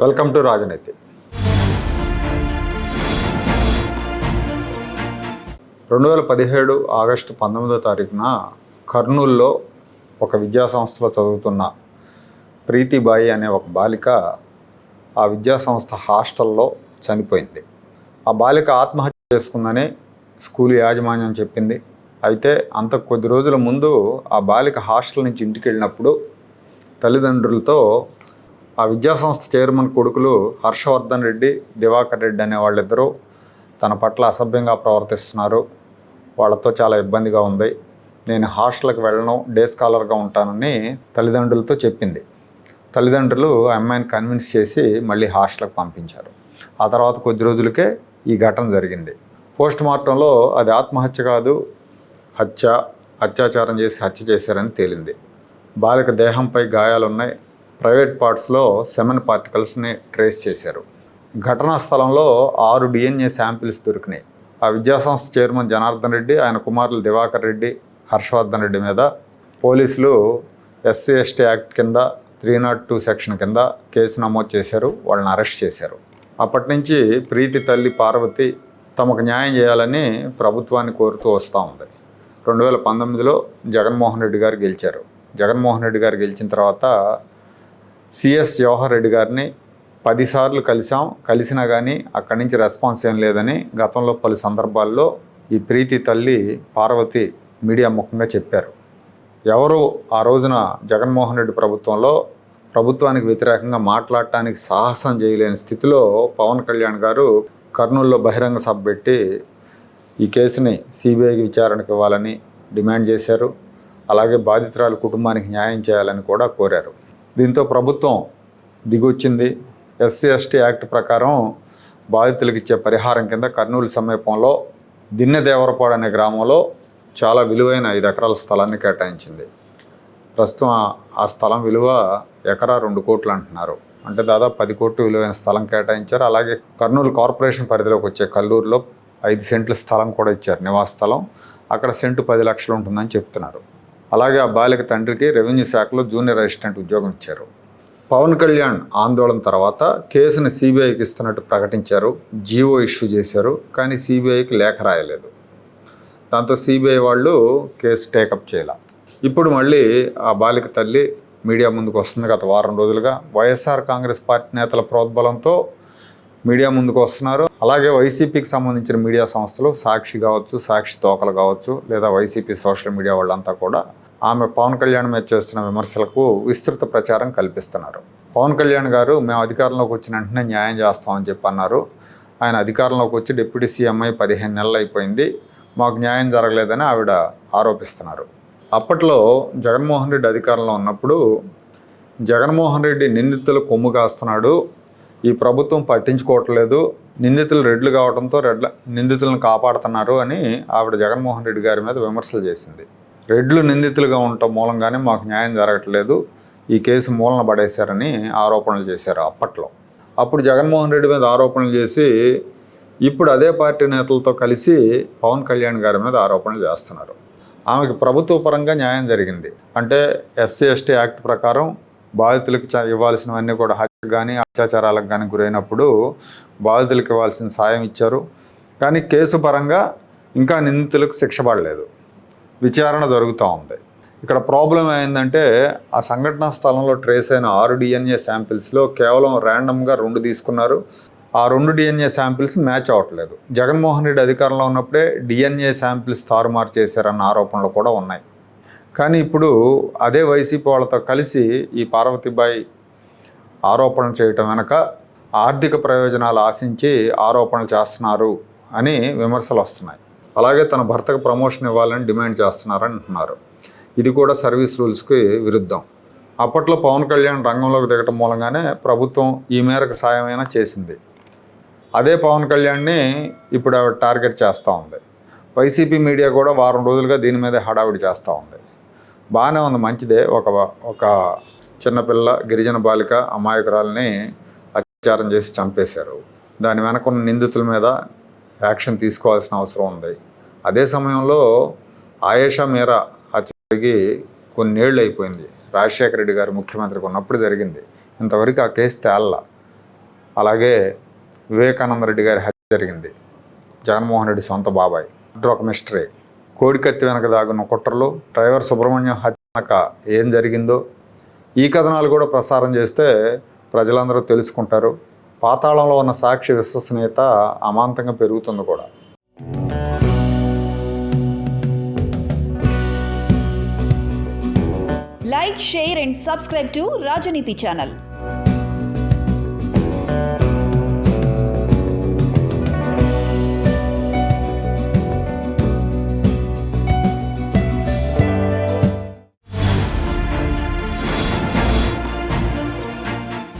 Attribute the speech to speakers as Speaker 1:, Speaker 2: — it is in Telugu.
Speaker 1: వెల్కమ్ టు రాజనీతి. రెండు వేల పదిహేడు ఆగస్టు పంతొమ్మిదో తారీఖున కర్నూల్లో ఒక విద్యా సంస్థలో చదువుతున్న ప్రీతిబాయి అనే ఒక బాలిక ఆ విద్యా సంస్థ హాస్టల్లో చనిపోయింది. ఆ బాలిక ఆత్మహత్య చేసుకుందని స్కూల్ యాజమాన్యం చెప్పింది. అయితే అంత కొద్ది రోజుల ముందు ఆ బాలిక హాస్టల్ నుంచి ఇంటికి వెళ్ళినప్పుడు తల్లిదండ్రులతో ఆ విద్యాసంస్థ చైర్మన్ కొడుకులు హర్షవర్ధన్ రెడ్డి దివాకర్ రెడ్డి అనే వాళ్ళిద్దరూ తన పట్ల అసభ్యంగా ప్రవర్తిస్తున్నారు. వాళ్ళతో చాలా ఇబ్బందిగా ఉంది. నేను హాస్టల్కి వెళ్ళను డే స్కాలర్గా ఉంటానని తల్లిదండ్రులతో చెప్పింది. తల్లిదండ్రులు అమ్మాయిని కన్విన్స్ చేసి మళ్ళీ హాస్టల్కి పంపించారు. ఆ తర్వాత కొద్ది రోజులకే ఈ ఘటన జరిగింది. పోస్ట్ మార్టంలో అది ఆత్మహత్య కాదు హత్య అత్యాచారం చేసి హత్య చేశారని తేలింది. బాలిక దేహంపై గాయాలున్నాయి. ప్రైవేట్ పార్ట్స్లో సెమెన్ పార్టికల్స్ని ట్రేస్ చేశారు. ఘటనా స్థలంలో ఆరు డిఎన్ఏ శాంపిల్స్ దొరికినాయి. ఆ విద్యాసంస్థ చైర్మన్ జనార్దన్ రెడ్డి ఆయన కుమారులు దివాకర్ రెడ్డి హర్షవర్ధన్ రెడ్డి మీద పోలీసులు ఎస్సీ ఎస్టీ యాక్ట్ కింద త్రీ నాట్ టూ సెక్షన్ కింద కేసు నమోదు చేశారు వాళ్ళని అరెస్ట్ చేశారు. అప్పటి నుంచి ప్రీతి తల్లి పార్వతి తమకు న్యాయం చేయాలని ప్రభుత్వాన్ని కోరుతూ వస్తూ ఉంది. రెండు వేల పంతొమ్మిదిలో జగన్మోహన్ రెడ్డి గారు గెలిచారు. జగన్మోహన్ రెడ్డి గారు గెలిచిన తర్వాత సిఎస్ జవహర్ రెడ్డి గారిని పదిసార్లు కలిసాం కలిసినా కానీ అక్కడి నుంచి రెస్పాన్స్ ఏం లేదని గతంలో పలు సందర్భాల్లో ఈ ప్రీతి తల్లి పార్వతి మీడియా ముఖంగా చెప్పారు. ఎవరు ఆ రోజున జగన్మోహన్ రెడ్డి ప్రభుత్వంలో ప్రభుత్వానికి వ్యతిరేకంగా మాట్లాడటానికి సాహసం చేయలేని స్థితిలో పవన్ కళ్యాణ్ గారు కర్నూలులో బహిరంగ సభ పెట్టి ఈ కేసుని సిబిఐకి విచారణకు ఇవ్వాలని డిమాండ్ చేశారు. అలాగే బాధితురాలు కుటుంబానికి న్యాయం చేయాలని కూడా కోరారు. దీంతో ప్రభుత్వం దిగొచ్చింది. ఎస్సీ ఎస్టీ యాక్ట్ ప్రకారం బాధితులకు ఇచ్చే పరిహారం కింద కర్నూలు సమీపంలో దిన్నెదేవరపాడు అనే గ్రామంలో చాలా విలువైన ఐదు ఎకరాల స్థలాన్ని కేటాయించింది. ప్రస్తుతం ఆ- స్థలం విలువ ఎకరా రెండు కోట్లు అంటున్నారు. అంటే దాదాపు పది కోట్లు విలువైన స్థలం కేటాయించారు. అలాగే కర్నూలు కార్పొరేషన్ పరిధిలోకి వచ్చే కల్లూరులో ఐదు సెంట్ల స్థలం కూడా ఇచ్చారు. నివాస స్థలం. అక్కడ సెంటు పది లక్షలు ఉంటుందని చెప్తున్నారు. అలాగే ఆ బాలిక తండ్రికి రెవెన్యూ శాఖలో జూనియర్ అసిస్టెంట్ ఉద్యోగం ఇచ్చారు. పవన్ కళ్యాణ్ ఆందోళన తర్వాత కేసుని సిబిఐకి ఇస్తున్నట్టు ప్రకటించారు. జీవో ఇష్యూ చేశారు కానీ సిబిఐకి లేఖ రాయలేదు. దాంతో సిబిఐ వాళ్ళు కేసు టేకప్ చేయాల. ఇప్పుడు మళ్ళీ ఆ బాలిక తల్లి మీడియా ముందుకు వస్తుంది గత వారం రోజులుగా. వైఎస్ఆర్ కాంగ్రెస్ పార్టీ నేతల ప్రోద్బలంతో మీడియా ముందుకు వస్తున్నారు. అలాగే వైసీపీకి సంబంధించిన మీడియా సంస్థలు సాక్షి కావచ్చు సాక్షి తోకలు కావచ్చు లేదా వైసీపీ సోషల్ మీడియా వాళ్ళంతా కూడా ఆమె పవన్ కళ్యాణ్ మీద చేస్తున్న విమర్శలకు విస్తృత ప్రచారం కల్పిస్తున్నారు. పవన్ కళ్యాణ్ గారు మేము అధికారంలోకి వచ్చిన వెంటనే న్యాయం చేస్తామని చెప్పి అన్నారు. ఆయన అధికారంలోకి వచ్చి డిప్యూటీ సీఎం అయి పదిహేను నెలలు అయిపోయింది. మాకు న్యాయం జరగలేదని ఆవిడ ఆరోపిస్తున్నారు. అప్పట్లో జగన్మోహన్ రెడ్డి అధికారంలో ఉన్నప్పుడు జగన్మోహన్ రెడ్డి నిందితులు కొమ్ము కాస్తున్నాడు. ఈ ప్రభుత్వం పట్టించుకోవట్లేదు. నిందితులు రెడ్లు కావడంతో రెడ్ల నిందితులను కాపాడుతున్నారు అని ఆవిడ జగన్మోహన్ రెడ్డి గారి మీద విమర్శలు చేసింది. రెడ్లు నిందితులుగా ఉండటం మూలంగానే మాకు న్యాయం జరగట్లేదు. ఈ కేసు మూలన పడేశారని ఆరోపణలు చేశారు అప్పట్లో. అప్పుడు జగన్మోహన్ రెడ్డి మీద ఆరోపణలు చేసి ఇప్పుడు అదే పార్టీ నేతలతో కలిసి పవన్ కళ్యాణ్ గారి మీద ఆరోపణలు చేస్తున్నారు. ఆమెకి ప్రభుత్వ పరంగా న్యాయం జరిగింది. అంటే ఎస్సీ ఎస్టీ యాక్ట్ ప్రకారం బాధితులకు ఇవ్వాల్సినవన్నీ కూడా కానీ అత్యాచారాలకు కానీ గురైనప్పుడు బాధితులకు ఇవ్వాల్సిన సాయం ఇచ్చారు. కానీ కేసు పరంగా ఇంకా నిందితులకు శిక్ష పడలేదు. విచారణ జరుగుతూ ఉంది. ఇక్కడ ప్రాబ్లం ఏంటంటే ఆ సంఘటనా స్థలంలో ట్రేస్ అయిన ఆరు డిఎన్ఏ శాంపిల్స్లో కేవలం ర్యాండమ్గా రెండు తీసుకున్నారు. ఆ రెండు డిఎన్ఏ శాంపిల్స్ మ్యాచ్ అవ్వట్లేదు. జగన్మోహన్ రెడ్డి అధికారంలో ఉన్నప్పుడే డిఎన్ఏ శాంపిల్స్ తారుమారు చేశారన్న ఆరోపణలు కూడా ఉన్నాయి. కానీ ఇప్పుడు అదే వైసీపీ వాళ్ళతో కలిసి ఈ పార్వతీబాయి ఆరోపణలు చేయటం వెనక ఆర్థిక ప్రయోజనాలు ఆశించి ఆరోపణలు చేస్తున్నారు అని విమర్శలు వస్తున్నాయి. అలాగే తన భర్తకు ప్రమోషన్ ఇవ్వాలని డిమాండ్ చేస్తున్నారని అంటున్నారు. ఇది కూడా సర్వీస్ రూల్స్కి విరుద్ధం. అప్పట్లో పవన్ కళ్యాణ్ రంగంలోకి దిగటం మూలంగానే ప్రభుత్వం ఈ మేరకు సాయమైనా చేసింది. అదే పవన్ కళ్యాణ్ని ఇప్పుడు ఆవిడ టార్గెట్ చేస్తూ ఉంది. వైసీపీ మీడియా కూడా వారం రోజులుగా దీని మీద హడావిడి చేస్తూ ఉంది. బాగానే ఉంది మంచిదే. ఒక ఒక చిన్నపిల్ల గిరిజన బాలిక అమాయకురాలని అత్యాచారం చేసి చంపేశారు. దాని వెనక ఉన్న నిందితుల మీద యాక్షన్ తీసుకోవాల్సిన అవసరం ఉంది. అదే సమయంలో ఆయేషా మీరా హత్య జరిగి కొన్నేళ్ళు అయిపోయింది. రాజశేఖర రెడ్డి గారు ముఖ్యమంత్రికి ఉన్నప్పుడు జరిగింది. ఇంతవరకు ఆ కేసు తేళ్ళ అలాగే వివేకానంద రెడ్డి గారి హత్య జరిగింది. జగన్మోహన్ రెడ్డి సొంత బాబాయ్. ఒక మిస్టరీ. కోడికత్తి వెనక దాగున్న కుట్రలు డ్రైవర్ సుబ్రహ్మణ్యం హత్య వెనక ఏం జరిగిందో ఈ కథనాలు కూడా ప్రసారం చేస్తే ప్రజలందరూ తెలుసుకుంటారు. పాతాళంలో ఉన్న సాక్షి విశ్వసనీయత అమాంతంగా పెరుగుతుంది కూడా.
Speaker 2: Like share and subscribe to Rajaneeti channel